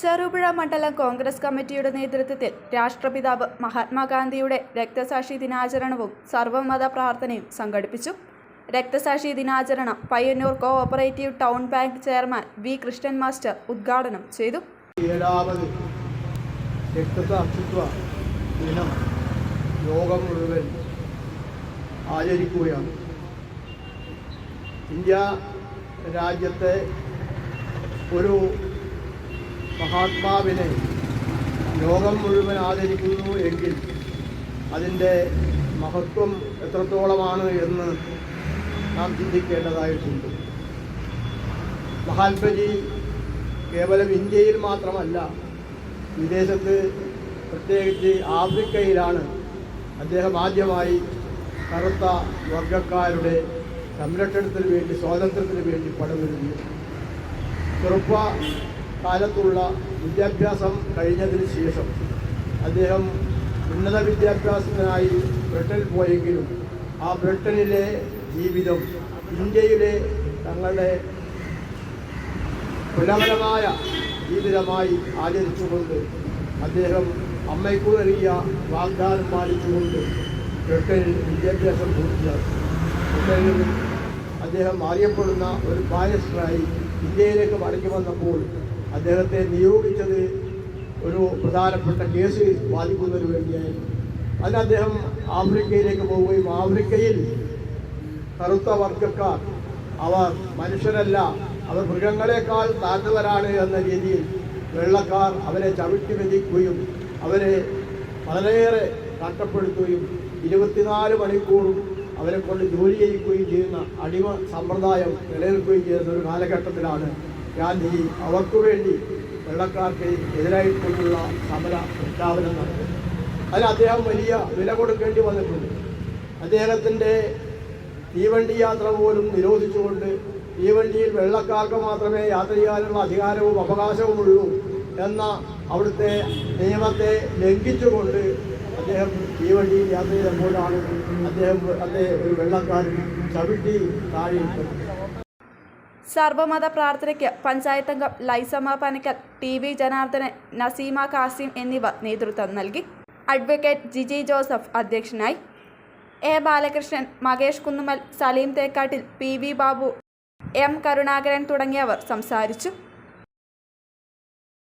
ചെറുപുഴ മണ്ഡലം കോൺഗ്രസ് കമ്മിറ്റിയുടെ നേതൃത്വത്തിൽ രാഷ്ട്രപിതാവ് മഹാത്മാഗാന്ധിയുടെ രക്തസാക്ഷി ദിനാചരണവും സർവമത പ്രാർത്ഥനയും സംഘടിപ്പിച്ചു. രക്തസാക്ഷി ദിനാചരണം Payyanur cooperative town bank chairman V Krishnan master ഉദ്ഘാടനം ചെയ്തു. ലോകം മുഴുവൻ ആചരിക്കുകയാണ്. ഇന്ത്യ രാജ്യത്തെ ഒരു മഹാത്മാവിനെ ലോകം മുഴുവൻ ആദരിക്കുന്നു എങ്കിൽ അതിന്റെ മഹത്വം എത്രത്തോളമാണ് എന്ന് നാം ചിന്തിക്കേണ്ടതായിട്ടുണ്ട്. മഹാത്മജി കേവലം ഇന്ത്യയിൽ മാത്രമല്ല വിദേശത്ത് പ്രത്യേകിച്ച് ആഫ്രിക്കയിലാണ് അദ്ദേഹം ആദ്യമായി കറുത്ത വർഗക്കാരുടെ സംരക്ഷണത്തിന് വേണ്ടി സ്വാതന്ത്ര്യത്തിന് വേണ്ടി പടമൊരുങ്ങി ചെറുപ്പ കാലത്തുള്ള വിദ്യാഭ്യാസം കഴിഞ്ഞതിന് ശേഷം അദ്ദേഹം ഉന്നത വിദ്യാഭ്യാസത്തിനായി ബ്രിട്ടനിൽ പോയെങ്കിലും ആ ബ്രിട്ടനിലെ ജീവിതം ഇന്ത്യയിലെ തങ്ങളുടെ കുലപരമായ ജീവിതമായി ആചരിച്ചുകൊണ്ട് അദ്ദേഹം അമ്മയ്ക്കു നൽകിയ വാഗ്ദാനം പാലിച്ചുകൊണ്ട് ബ്രിട്ടനിൽ വിദ്യാഭ്യാസം പൂർത്തിയാക്കി. ബ്രിട്ടനിൽ അദ്ദേഹം അറിയപ്പെടുന്ന ഒരു ബാരിസ്റ്ററായി ഇന്ത്യയിലേക്ക് മടങ്ങി വന്നപ്പോൾ അദ്ദേഹത്തെ നിയോഗിച്ചത് ഒരു പ്രധാനപ്പെട്ട കേസ് വാദിക്കുന്നതിന് വേണ്ടിയായിരുന്നു. അതിന് അദ്ദേഹം ആഫ്രിക്കയിലേക്ക് പോവുകയും ആഫ്രിക്കയിൽ കറുത്ത വർഗക്കാർ അവർ മനുഷ്യരല്ല അവർ മൃഗങ്ങളെക്കാൾ താഴ്ന്നവരാണ് എന്ന രീതിയിൽ വെള്ളക്കാർ അവരെ ചവിട്ടി വെതിക്കുകയും അവരെ വളരെയേറെ കഷ്ടപ്പെടുത്തുകയും ഇരുപത്തിനാല് മണിക്കൂറും അവരെ കൊണ്ട് ജോലി ചെയ്യിക്കുകയും ചെയ്യുന്ന അടിമ സമ്പ്രദായം നിലനിൽക്കുകയും ചെയ്യുന്ന ഒരു കാലഘട്ടത്തിലാണ് ഗാന്ധി അവർക്കു വേണ്ടി വെള്ളക്കാർക്ക് എതിരായിട്ടുള്ള സമര പ്രഖ്യാപനം നടത്തി. അതിന് അദ്ദേഹം വലിയ വില കൊടുക്കേണ്ടി വന്നിട്ടുണ്ട്. അദ്ദേഹത്തിന്റെ തീവണ്ടി യാത്ര പോലും നിരോധിച്ചുകൊണ്ട് തീവണ്ടിയിൽ വെള്ളക്കാർക്ക് മാത്രമേ യാത്ര ചെയ്യാനുള്ള അധികാരവും അവകാശവുമുള്ളൂ എന്ന അവിടുത്തെ നിയമത്തെ ലംഘിച്ചുകൊണ്ട് അദ്ദേഹം തീവണ്ടിയിൽ യാത്ര ചെയ്തപ്പോഴാണ് അദ്ദേഹം അദ്ദേഹം ഒരു വെള്ളക്കാരൻ ചവിട്ടി താഴെയിട്ടത് സർവമത പ്രാർത്ഥനയ്ക്ക് പഞ്ചായത്തംഗം ലൈസമ്മ പനക്കൽ ടി വി ജനാർദ്ദനൻ നസീമ കാസിം എന്നിവർ നേതൃത്വം നൽകി. അഡ്വക്കേറ്റ് ജിജി ജോസഫ് അധ്യക്ഷനായി. A Balakrishnan Makesh Kunnummal Saleem Thekkattil P Babu M Karunakaran തുടങ്ങിയവർ സംസാരിച്ചു.